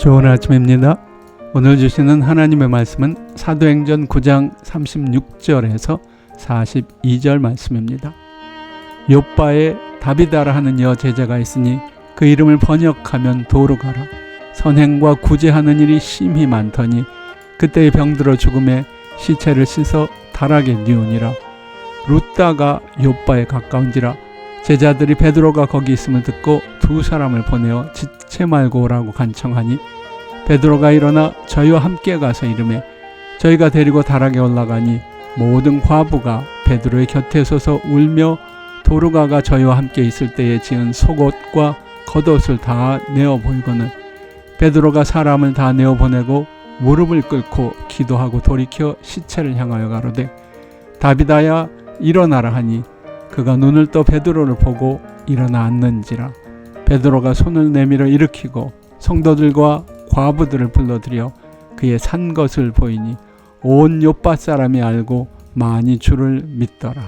좋은 아침입니다. 오늘 주시는 하나님의 말씀은 사도행전 9장 36절에서 42절 말씀입니다. 요바에 다비다라 하는 여 제자가 있으니 그 이름을 번역하면 도르가라. 선행과 구제하는 일이 심히 많더니 그때의 병들어 죽음에 시체를 씻어 다락에 뉘우니라. 루다가 요바에 가까운지라 제자들이 베드로가 거기 있음을 듣고 두 사람을 보내어 지체 말고 오라고 간청하니 베드로가 일어나 저희와 함께 가서 이름에 저희가 데리고 다락에 올라가니 모든 과부가 베드로의 곁에 서서 울며 도르가가 저희와 함께 있을 때에 지은 속옷과 겉옷을 다 내어 보이거늘 베드로가 사람을 다 내어 보내고 무릎을 꿇고 기도하고 돌이켜 시체를 향하여 가로되 다비다야 일어나라 하니 그가 눈을 떠 베드로를 보고 일어나 앉는지라. 베드로가 손을 내밀어 일으키고 성도들과 과부들을 불러들여 그의 산 것을 보이니 온 요빠 사람이 알고 많이 주를 믿더라.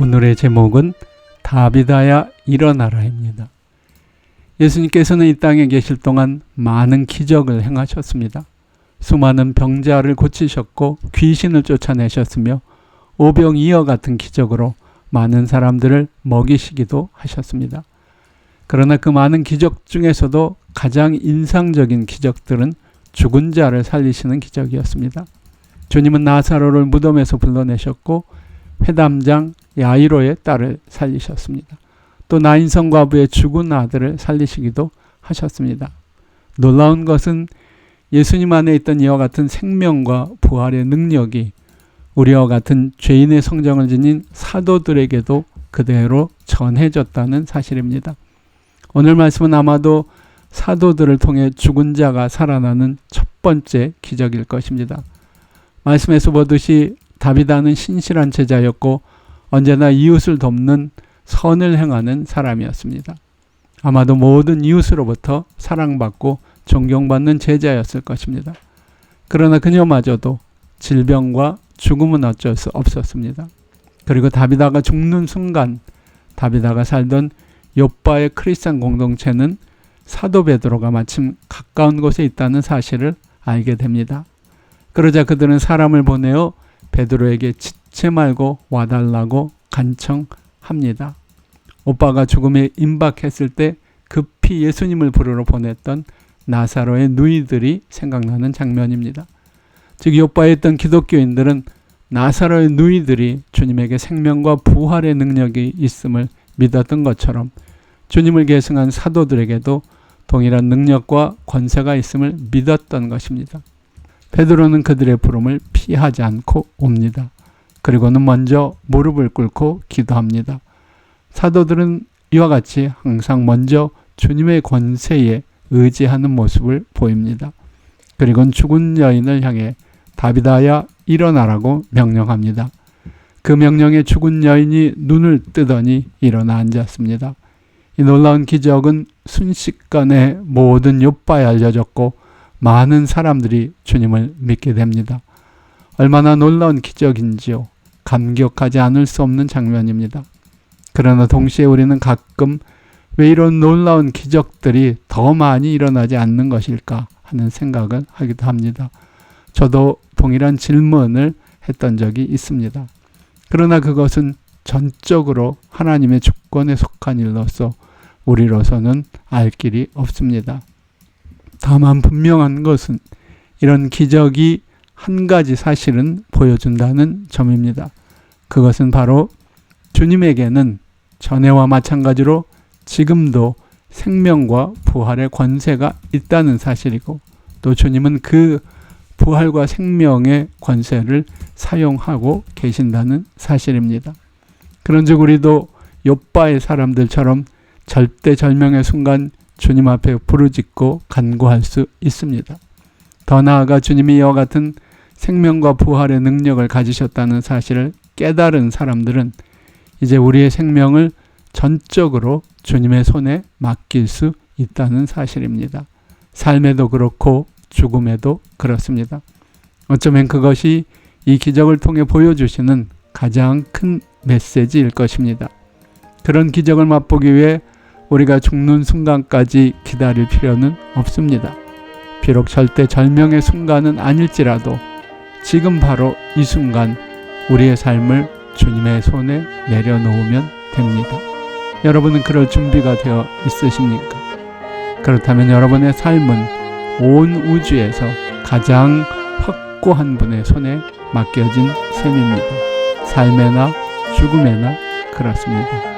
오늘의 제목은 다비다야 일어나라입니다. 예수님께서는 이 땅에 계실 동안 많은 기적을 행하셨습니다. 수많은 병자를 고치셨고 귀신을 쫓아내셨으며 오병이어 같은 기적으로 많은 사람들을 먹이시기도 하셨습니다. 그러나 그 많은 기적 중에서도 가장 인상적인 기적들은 죽은 자를 살리시는 기적이었습니다. 주님은 나사로를 무덤에서 불러내셨고 회담장 야이로의 딸을 살리셨습니다. 또 나인성 과부의 죽은 아들을 살리시기도 하셨습니다. 놀라운 것은 예수님 안에 있던 이와 같은 생명과 부활의 능력이 우리와 같은 죄인의 성정을 지닌 사도들에게도 그대로 전해졌다는 사실입니다. 오늘 말씀은 아마도 사도들을 통해 죽은 자가 살아나는 첫 번째 기적일 것입니다. 말씀에서 보듯이 다비다는 신실한 제자였고 언제나 이웃을 돕는 선을 행하는 사람이었습니다. 아마도 모든 이웃으로부터 사랑받고 존경받는 제자였을 것입니다. 그러나 그녀마저도 질병과 죽음은 어쩔 수 없었습니다. 그리고 다비다가 죽는 순간 다비다가 살던 요바의 크리스찬 공동체는 사도 베드로가 마침 가까운 곳에 있다는 사실을 알게 됩니다. 그러자 그들은 사람을 보내어 베드로에게 지체 말고 와달라고 간청합니다. 오빠가 죽음에 임박했을 때 급히 예수님을 부르러 보냈던 나사로의 누이들이 생각나는 장면입니다. 즉 요바에 있던 기독교인들은 나사로의 누이들이 주님에게 생명과 부활의 능력이 있음을 믿었던 것처럼 주님을 계승한 사도들에게도 동일한 능력과 권세가 있음을 믿었던 것입니다. 베드로는 그들의 부름을 피하지 않고 옵니다. 그리고는 먼저 무릎을 꿇고 기도합니다. 사도들은 이와 같이 항상 먼저 주님의 권세에 의지하는 모습을 보입니다. 그리고 죽은 여인을 향해 다비다야 일어나라고 명령합니다. 그 명령에 죽은 여인이 눈을 뜨더니 일어나 앉았습니다. 이 놀라운 기적은 순식간에 모든 요바에 알려졌고 많은 사람들이 주님을 믿게 됩니다. 얼마나 놀라운 기적인지요. 감격하지 않을 수 없는 장면입니다. 그러나 동시에 우리는 가끔 왜 이런 놀라운 기적들이 더 많이 일어나지 않는 것일까 하는 생각을 하기도 합니다. 저도 동일한 질문을 했던 적이 있습니다. 그러나 그것은 전적으로 하나님의 주권에 속한 일로서 우리로서는 알 길이 없습니다. 다만 분명한 것은 이런 기적이 한 가지 사실은 보여준다는 점입니다. 그것은 바로 주님에게는 전에와 마찬가지로 지금도 생명과 부활의 권세가 있다는 사실이고 또 주님은 그 부활과 생명의 권세를 사용하고 계신다는 사실입니다. 그런즉 우리도 요바의 사람들처럼 절대절명의 순간 주님 앞에 부르짖고 간구할 수 있습니다. 더 나아가 주님이 이와 같은 생명과 부활의 능력을 가지셨다는 사실을 깨달은 사람들은 이제 우리의 생명을 전적으로 주님의 손에 맡길 수 있다는 사실입니다. 삶에도 그렇고 죽음에도 그렇습니다. 어쩌면 그것이 이 기적을 통해 보여주시는 가장 큰 메시지일 것입니다. 그런 기적을 맛보기 위해 우리가 죽는 순간까지 기다릴 필요는 없습니다. 비록 절대 절명의 순간은 아닐지라도 지금 바로 이 순간 우리의 삶을 주님의 손에 내려놓으면 됩니다. 여러분은 그럴 준비가 되어 있으십니까? 그렇다면 여러분의 삶은 온 우주에서 가장 확고한 분의 손에 맡겨진 셈입니다. 삶에나 죽음에나 그렇습니다.